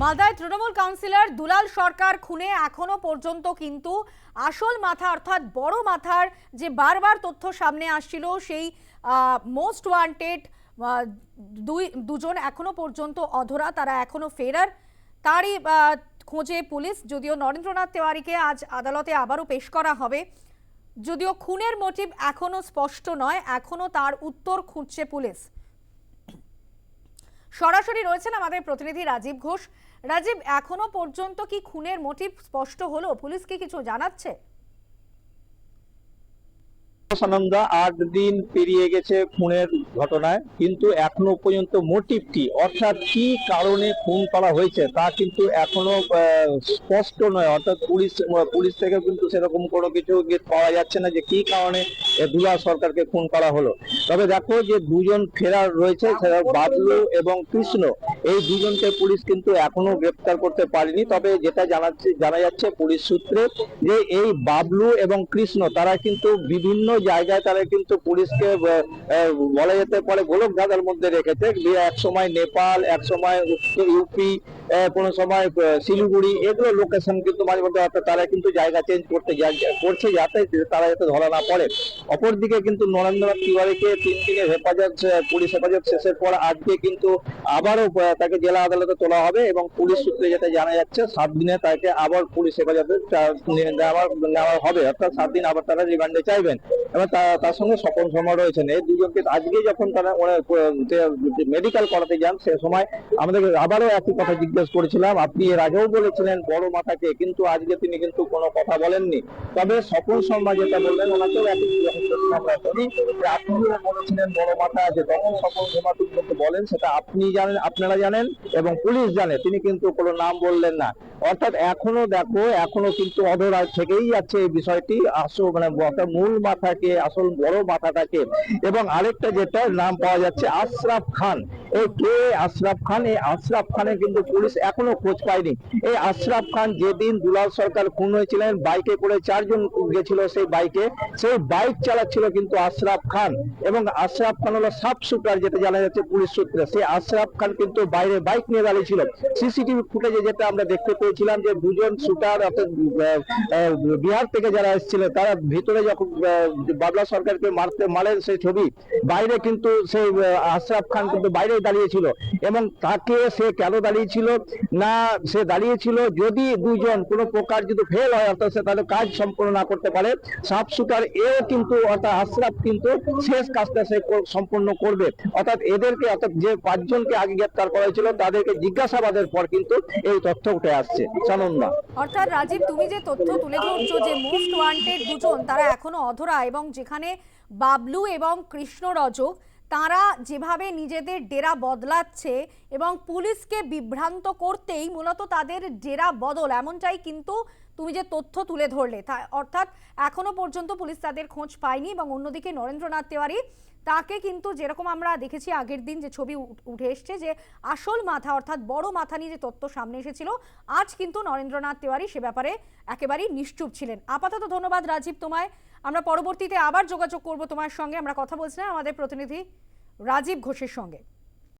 মালদায় তৃণমূল কাউন্সিলর দুলাল সরকার খুনে এখনও পর্যন্ত কিন্তু আসল মাথা অর্থাৎ বড় মাথার যে বারবার তথ্য সামনে আসছিল, সেই মোস্ট ওয়ান্টেড দুই, দুজন এখনও পর্যন্ত অধরা, তারা এখনও ফেরার। তারই খোঁজে পুলিশ, যদিও নরেন্দ্রনাথ তেওয়ারিকে আজ আদালতে আবারও পেশ করা হবে। যদিও খুনের মোটিভ এখনও স্পষ্ট নয়, এখনও তার উত্তর খুঁজছে পুলিশ। সরাসরি রয়েছেন আমাদের প্রতিনিধি রাজীব ঘোষ। রাজীব, এখনও পর্যন্ত কি খুনের মোটিভ স্পষ্ট হলো? পুলিশ কি কিছু জানাচ্ছে? সানন্দা, আট দিন পেরিয়ে গেছে খুনের ঘটনায়, কিন্তু এখনও পর্যন্ত মোটিভ কি অর্থাৎ কি কারণে খুন করা হয়েছে, তা কিন্তু এখনও স্পষ্ট নয়। অর্থাৎ পুলিশ পুলিশ থেকে কিন্তু সেরকম কোনো কিছু পাওয়া যাচ্ছে না যে কি কারণে দুলা সরকারকে খুন করা হলো। তবে দেখো যে দুজন ফেরার রয়েছে, সেটা বাবলু এবং কৃষ্ণ। এই দুজনকে পুলিশ কিন্তু এখনও গ্রেপ্তার করতে পারেনি। তবে যেটা জানাচ্ছে, জানা যাচ্ছে পুলিশ সূত্রে যে এই বাবলু এবং কৃষ্ণ, তারা কিন্তু বিভিন্ন জায়গায় তারা কিন্তু পুলিশকে বলা যেতে পারে গোলক মধ্যে রেখেছে। এক সময় নেপাল, এক সময় ইউপি কোনো সময় শিলিগুড়ি, এগুলো লোকেশন কিন্তু মাঝে মধ্যে অর্থাৎ তারা কিন্তু জায়গা চেঞ্জ করতে করছে যাতে তারা যাতে ধরা না পড়ে। অপরদিকে কিন্তু নরেন্দ্রনাথ তিওয়ারিকে তিন দিনের হেফাজত পুলিশ হেফাজত শেষের পর আজকে কিন্তু আবারও তাকে জেলা আদালতে তোলা হবে এবং পুলিশ সূত্রে যেটা জানা যাচ্ছে, সাত দিনে তাকে আবার পুলিশ হেফাজতে নেওয়া হবে। অর্থাৎ সাত দিন আবার তারা রিমান্ডে চাইবেন। এবং তা- তার সঙ্গে স্বপন শর্মা রয়েছেন। এই দুজনকে আজকে যখন তারা মেডিকেল করাতে যান, সে সময় আমাদের আবারও একই কথা জিজ্ঞেস করেছিলাম। আপনি এর আগেও বলেছিলেন বড় মাথাকে, কিন্তু আজকে তিনি কিন্তু কোনো কথা বলেননি। তবে স্বপন শর্মা যেটা বললেন, ওনাকেও একই আমরা করি যে আপনি যে বলেছিলেন বড় মাথা আছে, তখন স্বপন শর্মা কিন্তু বলেন, সেটা আপনি জানেন, আপনারা জানেন এবং পুলিশ জানে, তিনি কিন্তু কোনো নাম বললেন না। অর্থাৎ এখনও দেখো, এখনও কিন্তু অধরা থেকেই যাচ্ছে এই বিষয়টি। আসল মানে মূল মাথাকে আসল বড় মাথাটাকে। এবং আরেকটা যেটা নাম পাওয়া যাচ্ছে আশরাফ খান। এই কে আশরাফ খান, এই আশরাফ খানের কিন্তু পুলিশ এখনও খোঁজ পায়নি। এই আশরাফ খান যেদিন দুলাল সরকার খুন হয়েছিলেন, বাইকে করে চারজন গেছিল সেই বাইকে, সেই বাইক চালাচ্ছিল কিন্তু আশরাফ খান। এবং আশরাফ খান হলো সাব শুটার যেটা জানা যাচ্ছে পুলিশ সূত্রে। সেই আশরাফ খান কিন্তু বাইরে বাইক নিয়ে দাঁড়িয়ে ছিল। সিসিটিভি ফুটেজে যেটা আমরা দেখতে পেয়েছিলাম যে দুজন শুটার অর্থাৎ বিহার থেকে যারা এসেছিল, তারা ভিতরে যখন বাবলা সরকারকে মারতে, মারেন সেই ছবি, বাইরে কিন্তু সেই আশরাফ খান কিন্তু বাইরে দাঁড়িয়েছিল। এবং তাকে সে কেন দাঁড়িয়েছিল? না, সে দাঁড়িয়েছিল যদি দুজন কোনো প্রকার যদি ফেল হয়, অর্থাৎ সে তাদের কাজ সম্পূর্ণ না করতে পারে সাব শুটার এও কিন্তু, অর্থাৎ আশরাফ কিন্তু শেষ কাজটা সে সম্পূর্ণ করবে। অর্থাৎ এদেরকে, অর্থাৎ যে পাঁচজনকে আগে গ্রেপ্তার করা হয়েছিল, তাদেরকে জিজ্ঞাসাবাদের পর কিন্তু এই তথ্য উঠে আসছে। সানন্দা। অর্থাৎ রাজীব, তুমি যে তথ্য তুলে ধরছো যে মোস্ট ওয়ান্টেড দুজন, তারা এখনও অধরা এবং যেখানে বাবলু এবং কৃষ্ণ রজক তারা যেভাবে নিজেদের ডেরা বদলাচ্ছে এবং পুলিশকে বিভ্রান্ত করতেই মূলত তাদের ডেরা বদল, এমনটাই কিন্তু তুমি যে তথ্য তুলে ধরলে। তা- অর্থাৎ এখনও পর্যন্ত পুলিশ তাদের খোঁজ পায়নি এবং অন্যদিকে নরেন্দ্রনাথ তেওয়ারি তাকে কিন্তু যেরকম আমরা দেখেছি আগের দিন যে ছবি উঠে এসছে যে আসল মাথা অর্থাৎ বড় মাথা নিয়ে যে তথ্য সামনে এসেছিল, আজ কিন্তু নরেন্দ্রনাথ তেওয়ারি সে ব্যাপারে একেবারেই নিশ্চুপ ছিলেন। আপাতত ধন্যবাদ রাজীব তোমায়। আমরা পরবর্তীতে আবার যোগাযোগ করব তোমার সঙ্গে। আমরা কথা বলছিলাম আমাদের প্রতিনিধি রাজীব ঘোষের সঙ্গে।